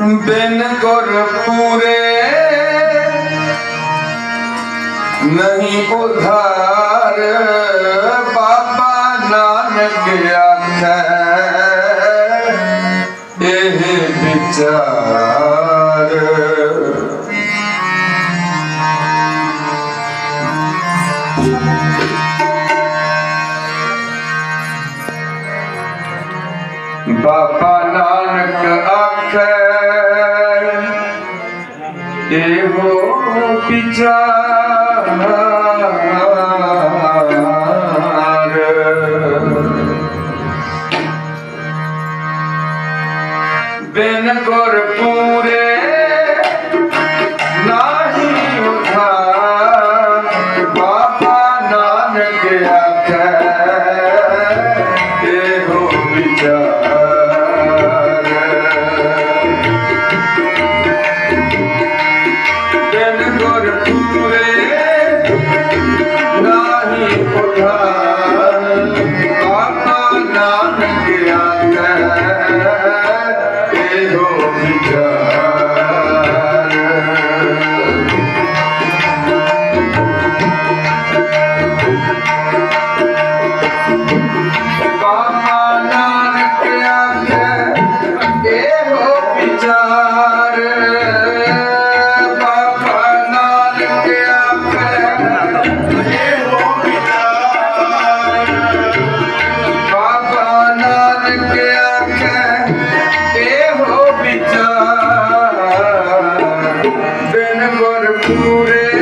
ਬਿਨ ਗੁਰ ਪੂਰੇ ਨਹੀਂ ਉਧਾਰ। ਬਾਬਾ ਨਾਨਕ ਆਖੈ pizza. Ooh, yeah.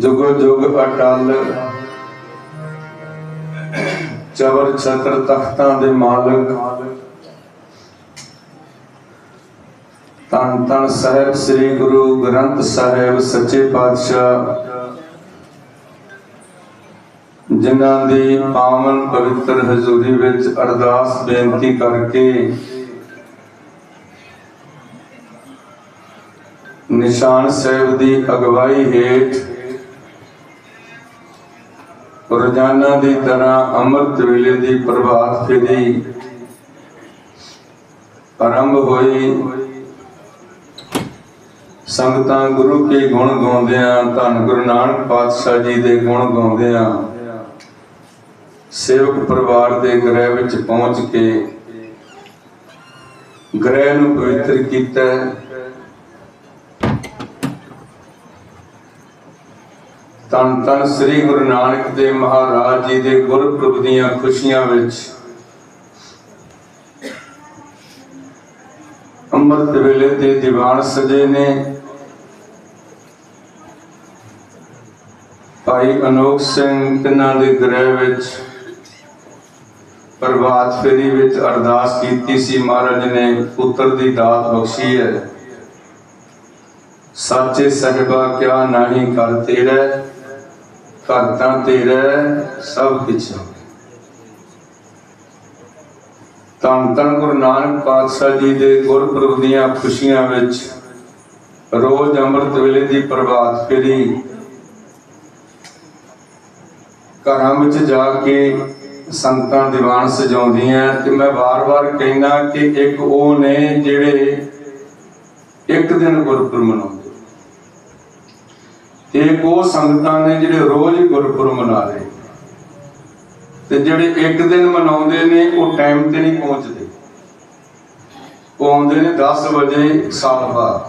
ਜੁਗੋ ਜੁਗ ਅਟਲ। ਚਵਰ ਛਤਰ ਤਖਤਾਂ ਦੇ ਮਾਲਕ। ਤਨ ਤਨ ਸਾਹਿਬ ਸ੍ਰੀ ਗੁਰੂ ਗ੍ਰੰਥ ਸਾਹਿਬ ਸੱਚੇ ਪਾਤਸ਼ਾਹ। ਜਿਨ੍ਹਾਂ ਦੀ ਪਾਵਨ ਪਵਿੱਤਰ ਹਜ਼ੂਰੀ ਵਿੱਚ ਅਰਦਾਸ ਬੇਨਤੀ ਕਰਕੇ ਨਿਸ਼ਾਨ ਸਾਹਿਬ ਦੀ ਅਗਵਾਈ ਹੇਠ ਰੋਜ਼ਾਨਾ ਦੀ ਤਰ੍ਹਾਂ ਅੰਮ੍ਰਿਤ ਵੇਲੇ ਦੀ ਪ੍ਰਭਾਤ ਫੇਰੀ। ਆਰੰਭ ਹੋਈ। ਸੰਗਤਾਂ ਗੁਰੂ ਕੇ ਗੁਣ ਗਾਉਂਦਿਆਂ, ਧੰਨ ਗੁਰੂ ਨਾਨਕ ਪਾਤਸ਼ਾਹ ਜੀ ਦੇ ਗੁਣ ਗਾਉਂਦਿਆਂ, ਸੇਵਕ ਪਰਿਵਾਰ ਦੇ ਗ੍ਰਹਿ ਵਿੱਚ ਪਹੁੰਚ ਕੇ ਗ੍ਰਹਿ ਨੂੰ ਪਵਿੱਤਰ ਕੀਤਾ। ਤਨ ਤਨ ਸ੍ਰੀ ਗੁਰੂ ਨਾਨਕ ਦੇਵ ਮਹਾਰਾਜ ਜੀ ਦੇ ਗੁਰਪੁਰਬ ਦੀਆਂ ਖੁਸ਼ੀਆਂ ਵਿੱਚ ਅੰਮ੍ਰਿਤ ਵੇਲੇ ਦੇ ਦੀਵਾਨ ਸਜੇ ਨੇ। ਭਾਈ ਅਨੋਖ ਸਿੰਘ ਕਿਨਾਂ ਦੇ ਗ੍ਰਹਿ ਵਿੱਚ ਪ੍ਰਭਾਤ ਫੇਰੀ ਵਿੱਚ ਅਰਦਾਸ ਕੀਤੀ ਸੀ। ਮਹਾਰਾਜ ਨੇ ਪੁੱਤਰ ਦੀ ਦਾਤ ਬਖਸ਼ੀ ਹੈ। ਸਾਚੇ ਸਹਿਬਾ, ਕਿਆ ਨਹੀਂ ਕਰ ਤੇਰਾ ਘਰ ਤਾਂ ਤੇਰਾ ਸਭ ਕੁਛ ਤਾਂ ਧੰਨ ਗੁਰੂ ਨਾਨਕ ਪਾਤਸ਼ਾਹ ਜੀ ਦੇ ਗੁਰਪੁਰਬ ਦੀਆਂ ਖੁਸ਼ੀਆਂ ਵਿੱਚ ਰੋਜ਼ ਅੰਮ੍ਰਿਤ ਵੇਲੇ ਦੀ ਪ੍ਰਭਾਤ ਫੇਰੀ ਘਰਾਂ ਵਿੱਚ ਜਾ ਕੇ ਸੰਗਤਾਂ ਦੀਵਾਨ ਸਜਾਉਂਦੀਆਂ ਤੇ ਮੈਂ ਵਾਰ-ਵਾਰ ਕਹਿਣਾ ਕਿ ਇੱਕ ਉਹ ਨੇ ਜਿਹੜੇ ਇੱਕ ਦਿਨ ਗੁਰਪੁਰਬ ਮਨਾਉਂਦੇ ਇੱਕ ਉਹ ਸੰਗਤਾਂ ਨੇ ਜਿਹੜੇ ਰੋਜ਼ ਗੁਰਪੁਰਬ ਮਨਾ ਰਹੇ ਤੇ ਜਿਹੜੇ ਇੱਕ ਦਿਨ ਮਨਾਉਂਦੇ ਨੇ, ਉਹ ਟਾਈਮ ਤੇ ਨਹੀਂ ਪਹੁੰਚਦੇ। ਉਹ ਆਉਂਦੇ ਨੇ 10 ਵਜੇ ਸਾਲ ਬਾਅਦ।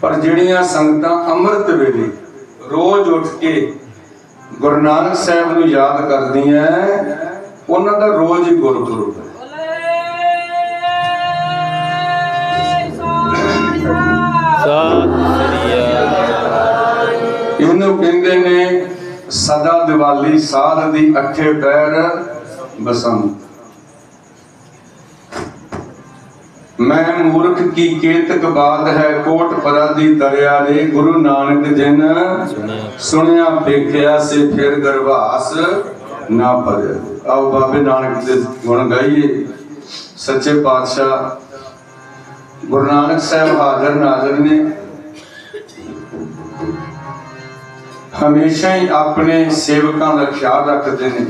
ਪਰ ਜਿਹੜੀਆਂ ਸੰਗਤਾਂ ਅੰਮ੍ਰਿਤ ਵੇਲੇ ਰੋਜ਼ ਉੱਠ ਕੇ ਗੁਰੂ ਨਾਨਕ ਸਾਹਿਬ ਨੂੰ ਯਾਦ ਕਰਦੀਆਂ, ਉਹਨਾਂ ਦਾ ਰੋਜ਼ ਹੀ ਗੁਰਪੁਰਬ ਸਦਾ ਦੀਵਾਲੀ ਸਾਧ ਦੀ ਅੱਠੇ ਪੈਰ ਬਸੰਤ। ਮੈਂ ਮੂਰਖ ਕੀ ਕੇਤਕ ਬਾਤ ਹੈ ਕੋਟ ਪਰਾਦੀ ਦਰਿਆ ਰੇ ਗੁਰੂ ਨਾਨਕ ਜਿਨ ਸੁਣਿਆ ਵੇਖਿਆ ਸੇ ਫਿਰ ਗਰਵਾਸ ਨਾ ਭਰਿਆ। ਆਓ ਬਾਬੇ ਨਾਨਕ ਦੇ ਗੁਣ ਗਾਈਏ। ਸੱਚੇ ਪਾਤਸ਼ਾਹ ਗੁਰੂ ਨਾਨਕ ਸਾਹਿਬ ਹਾਜ਼ਰ ਨਾਜ਼ਰ ਨੇ। ਹਮੇਸ਼ਾ ਹੀ ਆਪਣੇ ਸੇਵਕਾਂ ਦਾ ਖਿਆਲ ਰੱਖਦੇ ਨੇ।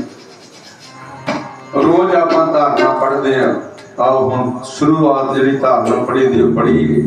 ਰੋਜ਼ ਆਪਾਂ ਧਾਰਨਾ ਪੜ੍ਹਦੇ ਆ ਆਓ ਹੁਣ ਸ਼ੁਰੂਆਤ ਜਿਹੜੀ ਧਾਰਨਾ ਪੜ੍ਹੀ ਦੀ ਉਹ ਪੜ੍ਹੀਏ